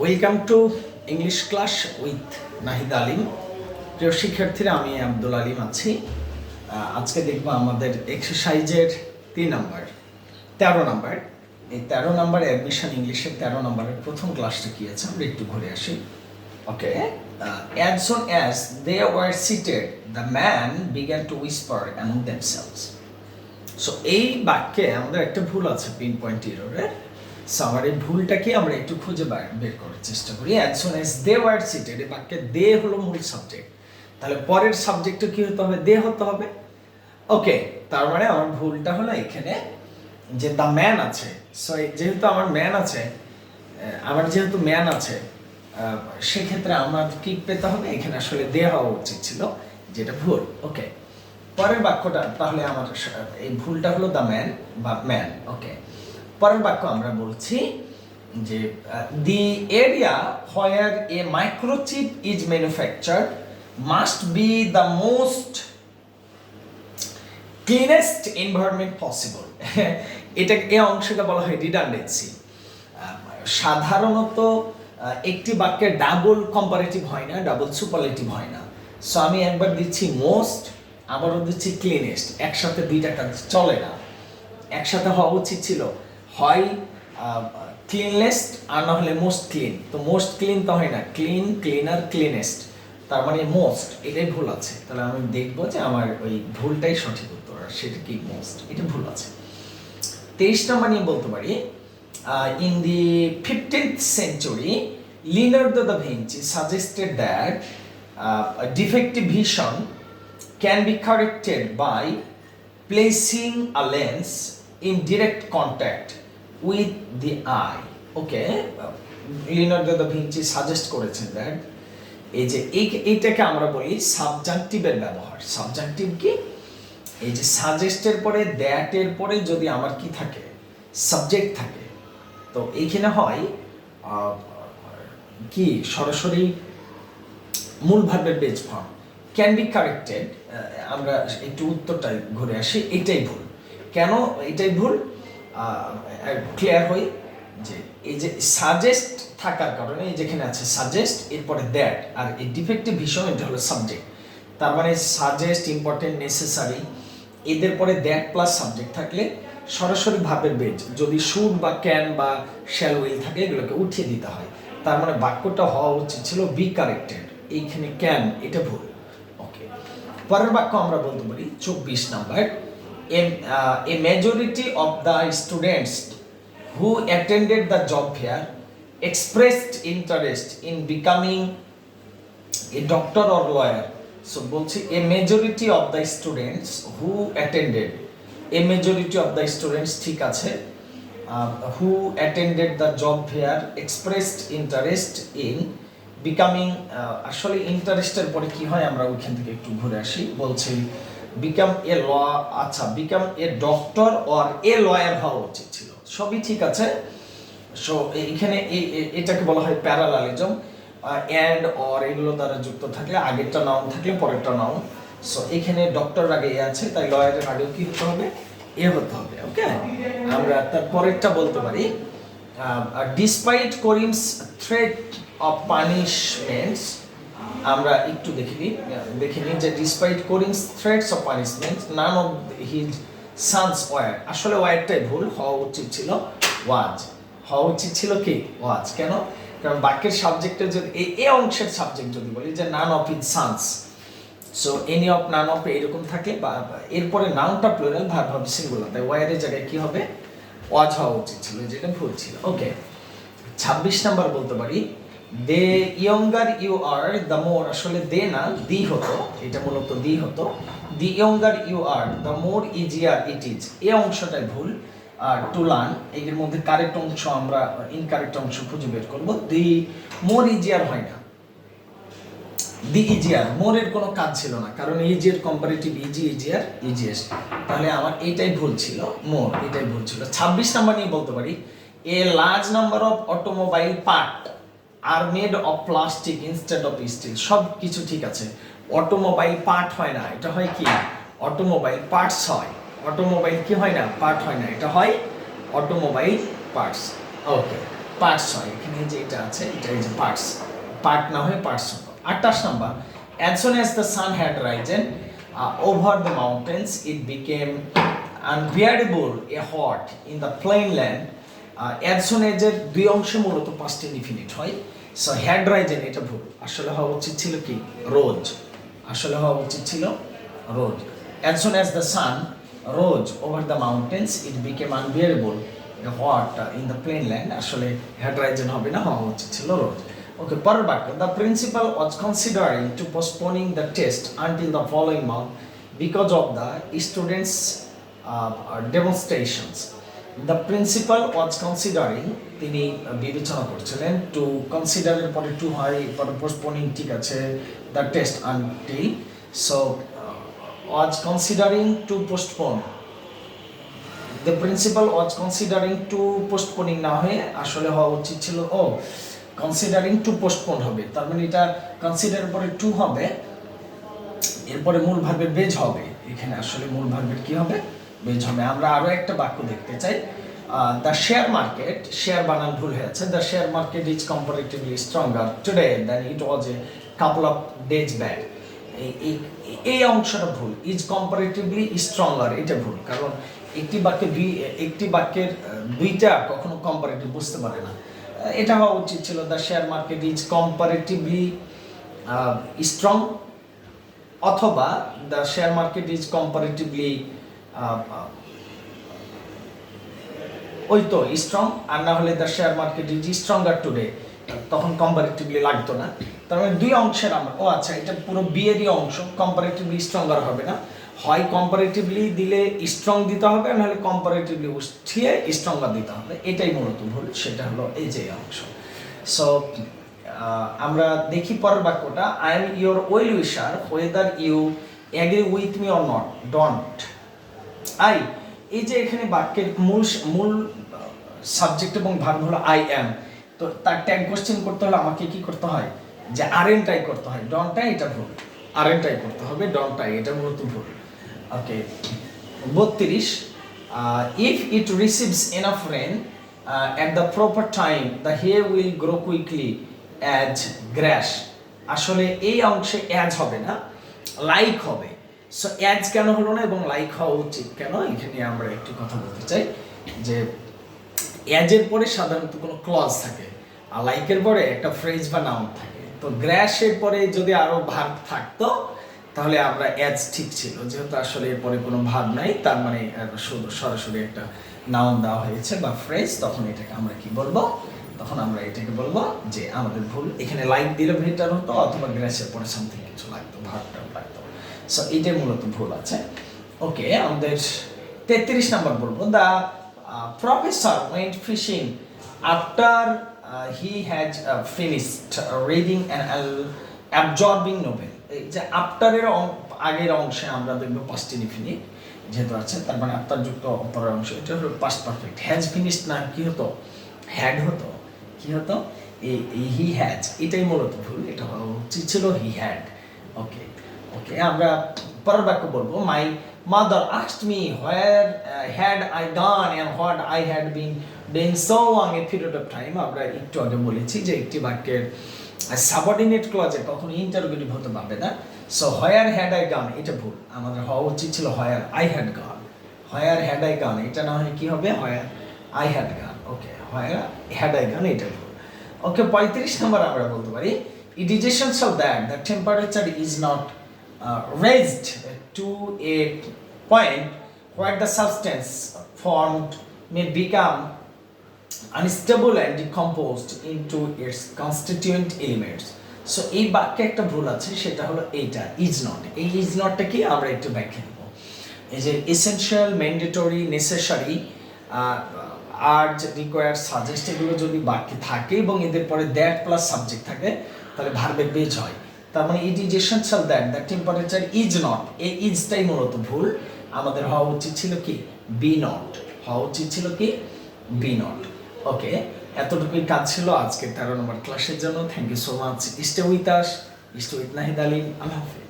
Welcome to English class with Nahid Alim প্রিয় শিক্ষার্থীরা, আমি আব্দুল আলিম আছি। আজকে দেখব আমাদের এক্সারসাইজের তিন নাম্বার তেরো নাম্বার এই তেরো নাম্বার অ্যাডমিশন ইংলিশের তেরো নাম্বারের প্রথম ক্লাসটা কি আছে? আমরা একটু ঘুরে আসি। Okay as soon as they were seated the man began to whisper among themselves so এই বাক্যে আমাদের একটা ভুল আছে পিন পয়েন্ট ইরোরের সো আমার এই ভুলটাকে আমরা একটু খুঁজে বের করার চেষ্টা করি। As soon as they were seated এই বাক্যে দে হলো মূল সাবজেক্ট তাহলে পরের সাবজেক্টটা কি হতে হবে? দে হতে হবে। ওকে তার মানে আমার ভুলটা হলো এখানে যে দ্য ম্যান আছে। সো যেহেতু আমার ম্যান আছে আমার যেহেতু ম্যান আছে সেক্ষেত্রে আমার কি পেতে হবে? এখানে আসলে দে হওয়া উচিত ছিল, যেটা ভুল। ওকে পরের বাক্যটা, তাহলে আমার, এই ভুলটা হলো দ্য ম্যান বা ম্যান ওকে পরের বাক্য আমরা বলছি যে the area where a microchip is manufactured must be the most cleanest environment possible এটা এই অংশটা বলা হয় রিডান্ডেন্সি সাধারণত একটি বাক্যের ডাবল কম্পারেটিভ হয় না ডাবল সুপারলেটিভ হয় না। সো আমি একবার দিচ্ছি মোস্ট আবারও দিচ্ছি ক্লিনেস্ট একসাথে দুইটা কাজ চলে না। একসাথে হওয়া উচিত ছিল। হয় ক্লিনলেস্ট আর না হলে মোস্ট ক্লিন তো মোস্ট ক্লিন তো হয় না ক্লিন ক্লিনার ক্লিনেস্ট তার মানে মোস্ট এটাই ভুল আছে। তাহলে আমি দেখব যে আমার ওই ভুলটাই সঠিক উত্তর, আর সেটা কি মোস্ট এটা ভুল আছে। তেইশ নম্বর নিয়ে বলতে পারি in the fifteenth century Leonardo da Vinci suggested that defective vision can be corrected by placing a lens in direct contact with the eye. Okay, Leonardo da Vinci suggest করেছেন দ্যাট এই যে এই- এইটাকে আমরা বলি সাবজাংটিভের ব্যবহার। সাবজাংটিভ কি? এই যে সাজেস্টের পরে দ্যাটের পরে যদি আমার কি থাকে? সাবজেক্ট থাকে। তো এইখানে হয় কি? সরাসরি মূল ভার্বের base form can be corrected আমরা একটু উত্তরটা ঘুরে আসি। এটাই ভুল। কেন? এটাই ভুল? ক্লিয়ার হই যে এই যে সাজেস্ট থাকার কারণে এই যেখানে আছে সাজেস্ট এরপরে দ্যাট আর এই ডিফেক্টিভ ভীষণ, এটা হলো সাবজেক্ট তার মানে সাজেস্ট ইম্পর্টেন্ট নেসেসারি এদের পরে দ্যাট প্লাস সাবজেক্ট থাকলে সরাসরি ভাবের বেজ যদি শুড বা ক্যান বা শ্যাল উইল থাকে, এগুলোকে উঠিয়ে দিতে হয়। তার মানে বাক্যটা হওয়া উচিত ছিল বি কারেক্টেড এইখানে ক্যান এটা ভুল। ওকে পরের বাক্য আমরা বলতে পারি চব্বিশ number. A majority of the students who attended the job fair expressed interest in becoming a doctor or lawyer so a majority of the students who attended a majority of the students ঠিক আছে uh, who attended the job fair expressed interest in becoming uh, আসলে ইন্টারেস্টের পরে কি হয় আমরা ওইখান থেকে একটু ঘুরে আসি বলছি বিকাম এ ল আচ্ছা become a doctor or a lawyer হওয়া উচিত ছিল। সবই ঠিক আছে। সো এখানে এটাকে বলা হয় প্যারালালিজম অ্যান্ড অর এগুলো দ্বারা যুক্ত থাকলে আগেরটা নাউন থাকলে পরেরটা নাউন সো এখানে ডক্টর আগে এ আছে, তাই লয়ারের আগেও কী হতে হবে? এ হতে হবে ওকে আমরা তার পরেরটা বলতে পারি। Despite Karim's threat of punishments আমরা একটু দেখে নিই। দেখে নিই যে despite Karim's threats of punishment none of his sons were আসলে ওয়ারটাই ভুল, হওয়া উচিত ছিল ওয়াজ। হওয়া উচিত ছিল কি? ওয়াজ। কেন? কারণ বাক্যের সাবজেক্টের যদি এই অংশের সাবজেক্ট যদি বলি যে none of is sons so any of none of এরকম থাকে বা এরপরে নাউনটা প্লুরাল ভার্ব হবে সিঙ্গুলার তাই ওয়ারের জায়গায় কি হবে? ওয়াজ হওয়া উচিত ছিল, যেটা ভুল ছিল। ওকে ছাব্বিশ নাম্বার বলতে পারি। They younger you are the more আসলে দে না, দি হতো, এটা মূলত দি হতো। The younger you are the more easier it is. এই অংশটাই ভুল, আর টু লার্ন, এর মধ্যে কারেক্ট অংশ আমরা ইনকারেক্ট অংশ খুঁজে বের করব। দি, মোর ইজিয়ার হয় না। দি ইজিয়ার মোরের কোনো কাজ ছিল না, কারণ easier comparative easy easier easiest তাহলে আমার এটাই ভুল ছিল, মোর এটাই ভুল ছিল। ছাব্বিশ নাম্বার নিয়ে বলতে পারি, a large number of automobile part are made of plastic instead of steel সব কিছু ঠিক আছে। অটোমোবাইল পার্ট হয় না, এটা হয় কি? অটোমোবাইল পার্টস হয়। অটোমোবাইল কি হয় না? পার্ট হয় না, এটা হয় অটোমোবাইল পার্টস ওকে পার্টস হয়, এখানে যে এটা আছে, এটা যে পার্টস পার্ট না হয়ে পার্টস আটাশ number as soon as the sun had risen over the mountains it became unbearable a hot in the plain land as soon এজের দুই অংশে মূলত পাঁচটি ইনফিনিট হয়। সো রাইজেন এটা ভুল। আসলে হওয়া উচিত ছিল কি? রোজ। আসলে হওয়া উচিত ছিল rose. As soon as the sun rose over the mountains it became unbearable what in the plain land আসলে হ্যাডরাইজেন হবে না, হওয়া উচিত ছিল রোজ। ওকে পরের বাক্য। The principal was considering to postponing the test until the following month because of the students demonstrations the principal was considering তিনি বিবেচনা করছিলেন টু কনসিডারের পরে টু হয় পরে পোস্টপোনিং ঠিক আছে the test until so was considering to postpone the principal was considering to postponing না হয়ে আসলে হওয়া উচিত ছিল, ও কনসিডারিং টু পোস্টপোন হবে, তার মানে এটা কনসিডারের পরে টু হবে, এরপরে মূল ভার্বের বেজ হবে, এখানে আসলে মূল ভার্বের কি হবে? হবে আমরা আরও একটা বাক্য দেখতে চাই। দ্য শেয়ার মার্কেট শেয়ার বানান ভুল হয়েছে। The share market is comparatively stronger today then it was a couple of days back এই অংশটা ভুল। ইজ কম্পারেটিভলি স্ট্রঙ্গার এটা ভুল। কারণ একটি বাক্যে দুই, একটি বাক্যের দুইটা কখনো কম্পারেটিভ বুঝতে পারে না। এটা হওয়া উচিত ছিল the share market is comparatively strong অথবা the share market is comparatively ওই তো স্ট্রং আর না হলে the share market is stronger today তখন কম্পারেটিভলি লাগতো না। তার মানে দুই অংশের আমরা ও আচ্ছা এটা পুরো বিয়েরই অংশ কম্পারেটিভলি স্ট্রঙ্গার হবে না। হয় কম্পারেটিভলি দিলে স্ট্রং দিতে হবে নাহলে কম্পারেটিভলি উঠিয়ে স্ট্রঙ্গার দিতে হবে। এটাই মূলত ভুল, সেটা হলো এই যে অংশ। সো আমরা দেখি পরের বাক্যটা। I am your well wisher whether you agree with me or not don't I এই যে এখানে বাক্যের মূল মূল সাবজেক্ট এবং ভার্ব হলো আই অ্যাম তো তার ট্যাগ কোশ্চেন করতে হলে আমাকে কি করতে হয়? যে আর এন টাই করতে হয়। ডনটাই এটা ভুল। আর এন টাই করতে হবে ডনটাই এটা মূলত ভুল। ওকে বত্রিশ if it receives enough rain at the proper time the hair will grow quickly as grass আসলে এই অংশে অ্যাজ হবে না লাইক হবে। সো অ্যাজ কেন হলো না এবং লাইক হওয়া উচিত কেন? এখানে আমরা একটু কথা বলতে চাই যে অ্যাজের পরে সাধারণত কোনো ক্লজ থাকে। আর লাইকের পরে একটা ফ্রেজ বা নাউন থাকে। তো গ্র্যাশের পরে যদি আরও ভাগ থাকতো, তাহলে আমরা অ্যাজ ঠিক ছিল। যেহেতু আসলে এর পরে কোনো ভাব নাই, তার মানে সরাসরি একটা নাউন দেওয়া হয়েছে বা ফ্রেজ তখন এটাকে আমরা কি বলব? তখন আমরা এটাকে বলব যে আমাদের ভুল। এখানে লাইক দিলে বেটার হতো অথবা গ্র্যাশের পরে সামথিং কিছু লাগতো ভাবটা লাগতো। সো এটাই মূলত ভুল আছে। ওকে আমাদের তেত্রিশ নাম্বার বলব। The professor went fishing after he has finished reading and absorbing novel এই যে আফটারের আগের অংশে আমরা দেখব পাঁচটি ইনফিনিট যেহেতু আছে, তার মানে আফটার যুক্ত অপরের অংশ। এটা হলো পাস্ট পারফেক্ট হ্যাজ ফিনিশড না, কি হতো? হ্যাড হতো। কি হতো? এই হি হ্যাজ এটাই মূলত ভুল। এটা উচিত ছিল হি হ্যাড ওকে ওকে আমরা পরের বাক্য বলব my mother asked me where had I done and what I had been doing so long a period of time আমরা একটু আগে বলেছি যে একটি বাক্যের সাবঅর্ডিনেট ক্লজে কখনো ইন্টারোগেটিভ হতে পারবে না। So where had I gone এটা ভুল। আমাদের হওয়া উচিত ছিল where I had gone where had I gone এটা না হয় কি হবে? হোয়ার আই হ্যাড গান ওকে হোয়ার হ্যাড আই গান এটা ভুল। ওকে পঁয়ত্রিশ নম্বর আমরা বলতে পারি is essential that the temperature is not raised to a point where the substance formed may become unstable and decomposed into its constituent elements. So এই বাক্যে একটা ভুল আছে, সেটা হলো এইটা ইজ নট এই ইজ নটটা কি? আমরা একটু ব্যাখ্যা নেব। এই যে এসেনশিয়াল ম্যান্ডেটরি নেসেসারি আর রিকোয়ার সাজেস্ট এগুলো যদি বাক্যে থাকে এবং এদের পরে দ্যাট প্লাস সাবজেক্ট থাকে, তাহলে ভার্বের বেজ হয়। তার মানে it is essential that the temperature is not এই ইজটাই মূলত ভুল। আমাদের হওয়া উচিত ছিল কি? বি নট হওয়া উচিত ছিল কি? বি নট ওকে এতটুকুই কাজ ছিল আজকে তেরো নম্বর ক্লাসের জন্য। Thank you so much stay with us stay with Nahid Alim Allah Hafiz.